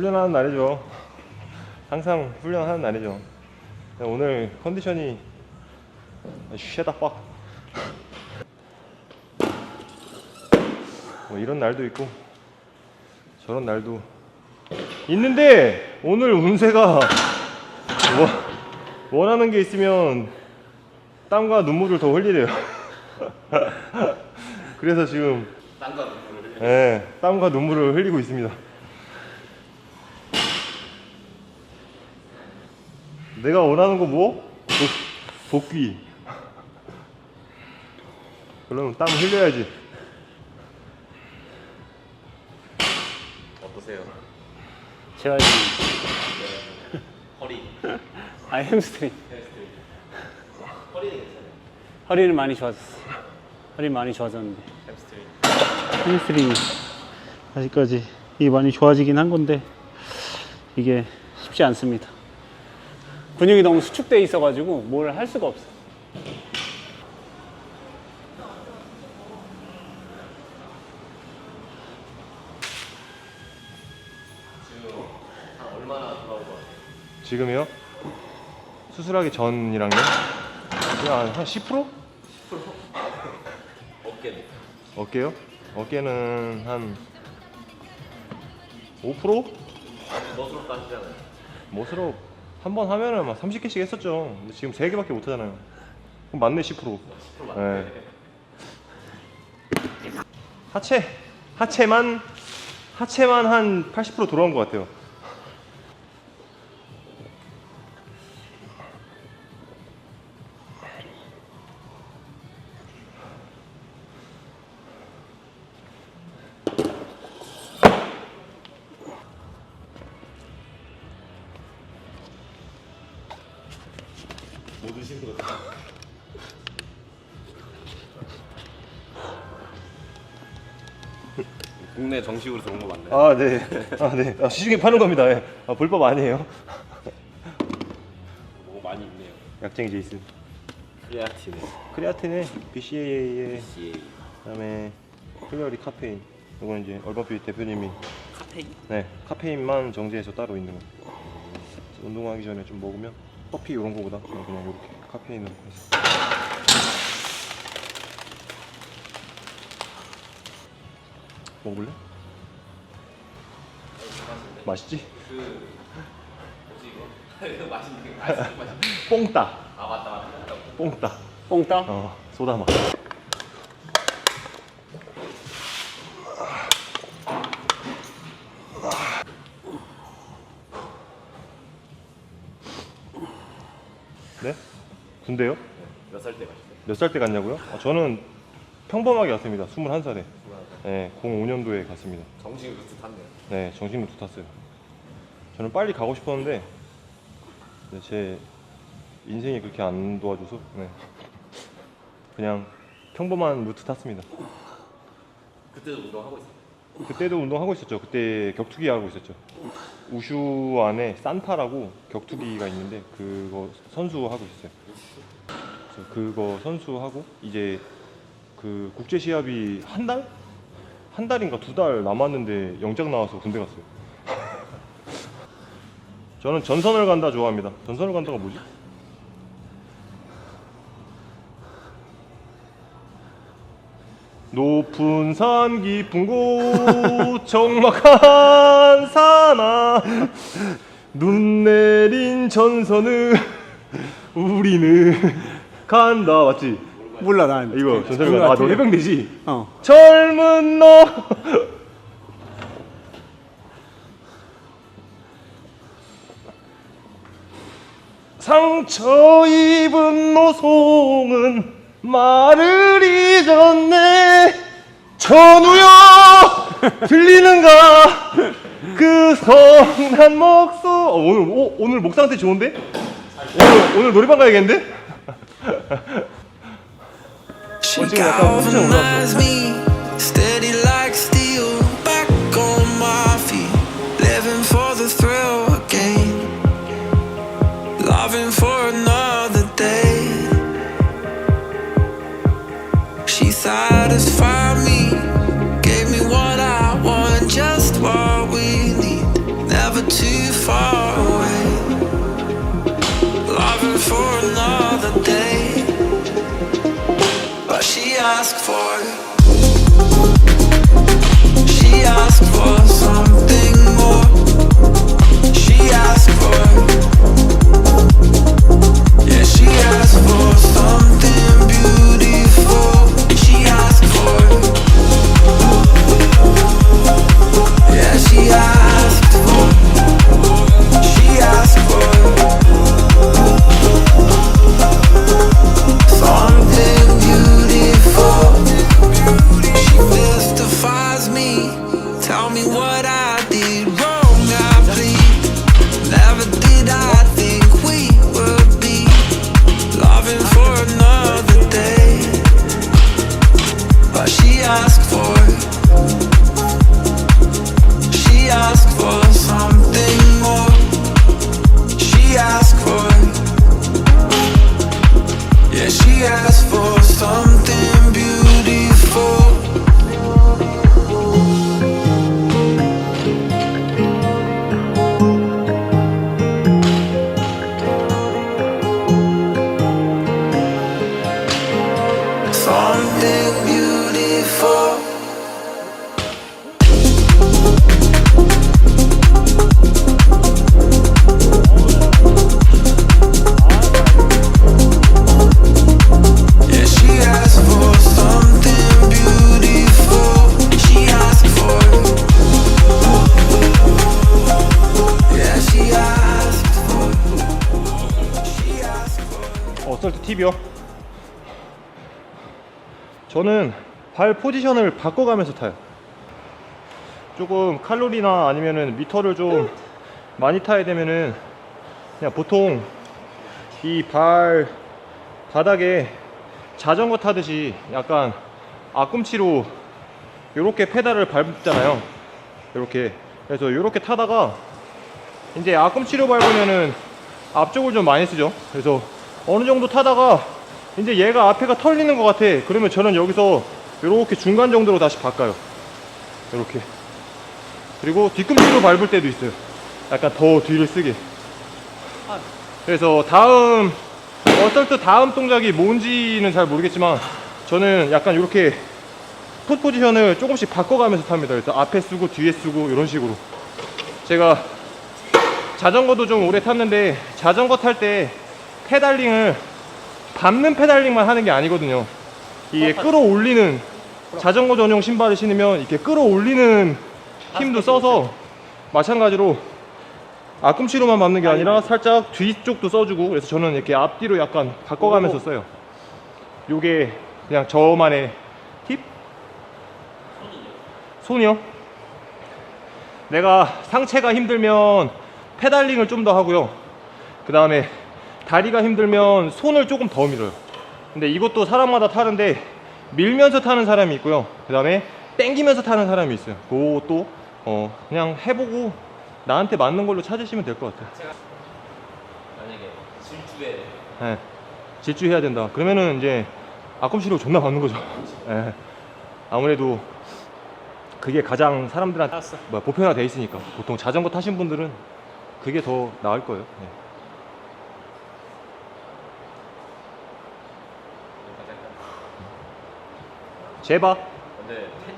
훈련하는 날이죠. 항상 훈련하는 날이죠. 오늘 컨디션이 쉐다 빡. 뭐 이런 날도 있고 저런 날도 있는데 오늘 운세가 뭐, 원하는 게 있으면 땀과 눈물을 더 흘리래요. 그래서 지금 딴거 눈물을. 예, 땀과 눈물을 흘리고 있습니다. 내가 원하는 거 뭐? 복, 복귀. 그러면 땀 흘려야지. 어떠세요? 지금 허리. 아 햄스트링 허리는 괜찮아요. 허리는 많이 좋아졌어. 허리 많이 좋아졌는데 햄스트링. 햄스트링이 아직까지 이게 많이 좋아지긴 한 건데 이게 쉽지 않습니다. 근육이 너무 수축돼 있어가지고 뭘 할 수가 없어. 지금 한 얼마나 돌아온 것 같아요? 지금이요? 수술하기 전이랑요? 그냥 한 10%? 어깨는? 어깨요? 어깨는 한 5%? 멋으로 따지잖아요. 멋으로 한 번 하면은 막 30개씩 했었죠. 근데 지금 3개밖에 못 하잖아요. 그럼 맞네 10%. 10% 맞네. 네. 하체 하체만 하체만 한 80% 돌아온 것 같아요. 모두 힘들었다. 국내 정식으로 들어온 거 맞나요? 아 네, 아 네, 아, 시중에 파는 겁니다. 예. 아, 불법 아니에요. 뭐 많이 있네요. 약쟁이 제이슨. 크레아틴에 크레아틴에 BCAA에 CA. 그다음에 클리어리 카페인. 이건 이제 얼버핏 대표님이 카페인. 네 카페인만 정제해서 따로 있는 거. 운동하기 전에 좀 먹으면 커피 이런 거보다 그냥, 그냥 이렇게 카페인을 해서. 먹을래? 맛있지? 그 뭐지 이거? 이거 맛있는 게 맛있는 맛. 뽕따. 아 맞다 맞다. 뽕따. 뽕땅? 어 소다 맛. 네? 군대요? 몇 살 때 가셨어요? 몇 살 때 갔냐고요? 아, 저는 평범하게 갔습니다. 21살에. 네, 05년도에 갔습니다. 정식 루트 탔네요. 네, 정신 루트 탔어요. 저는 빨리 가고 싶었는데 네, 제 인생이 그렇게 안 도와줘서 네. 그냥 평범한 루트 탔습니다. 그때도 운동하고 있어요. 그때도 운동하고 있었죠. 그때 격투기 하고 있었죠. 우슈 안에 산타라고 격투기가 있는데 그거 선수 하고 있었어요. 그래서 그거 선수하고 이제 그 국제 시합이 한 달? 한 달인가 두 달 남았는데 영장 나와서 군대 갔어요. 저는 전선을 간다 좋아합니다. 전선을 간다가 뭐지? 높은 산 깊은 곳 적막한 산아 눈 내린 전선을 우리는 간다 맞지? 몰라 난 이거 간다 아너. 해병대지? 어. 젊은 너! 상처 입은 노송은 말을 잊었네. 전우여! 들리는가? 그 성난 목소 어, 오늘 오, 오늘 목 상태 좋은데? 오늘 오늘 노래방 가야겠는데 She 지금 약간 포지션 올라왔어. ask for. 저는 발 포지션을 바꿔가면서 타요. 조금 칼로리나 아니면은 미터를 좀 많이 타야 되면은 그냥 보통 이 발 바닥에 자전거 타듯이 약간 앞꿈치로 이렇게 페달을 밟잖아요. 이렇게 그래서 이렇게 타다가 이제 앞꿈치로 밟으면은 앞쪽을 좀 많이 쓰죠. 그래서 어느 정도 타다가 이제 얘가 앞에가 털리는 것 같아. 그러면 저는 여기서 이렇게 중간 정도로 다시 바꿔요. 이렇게. 그리고 뒤꿈치로 밟을 때도 있어요. 약간 더 뒤를 쓰게. 그래서 다음 어설트 다음 동작이 뭔지는 잘 모르겠지만 저는 약간 이렇게 풋 포지션을 조금씩 바꿔가면서 탑니다. 그래서 앞에 쓰고 뒤에 쓰고 이런 식으로. 제가 자전거도 좀 오래 탔는데 자전거 탈 때 페달링을 밟는 페달링만 하는 게 아니거든요. 이게 끌어올리는 자전거 전용 신발을 신으면 이렇게 끌어올리는 힘도 써서 마찬가지로 앞꿈치로만 밟는 게 아니라 살짝 뒤쪽도 써주고 그래서 저는 이렇게 앞뒤로 약간 바꿔가면서 써요. 요게 그냥 저만의 팁? 손이요? 내가 상체가 힘들면 페달링을 좀 더 하고요. 그 다음에 다리가 힘들면 손을 조금 더 밀어요. 근데 이것도 사람마다 다른데 밀면서 타는 사람이 있고요. 그 다음에 땡기면서 타는 사람이 있어요. 그것도 어 그냥 해보고 나한테 맞는 걸로 찾으시면 될 것 같아요. 만약에 질주에 예. 질주해야 된다. 그러면은 이제 앞꿈치로 존나 받는 거죠. 예. 아무래도 그게 가장 사람들한테 알았어. 뭐 보편화돼 있으니까 보통 자전거 타신 분들은 그게 더 나을 거예요. 예. 제바. 근데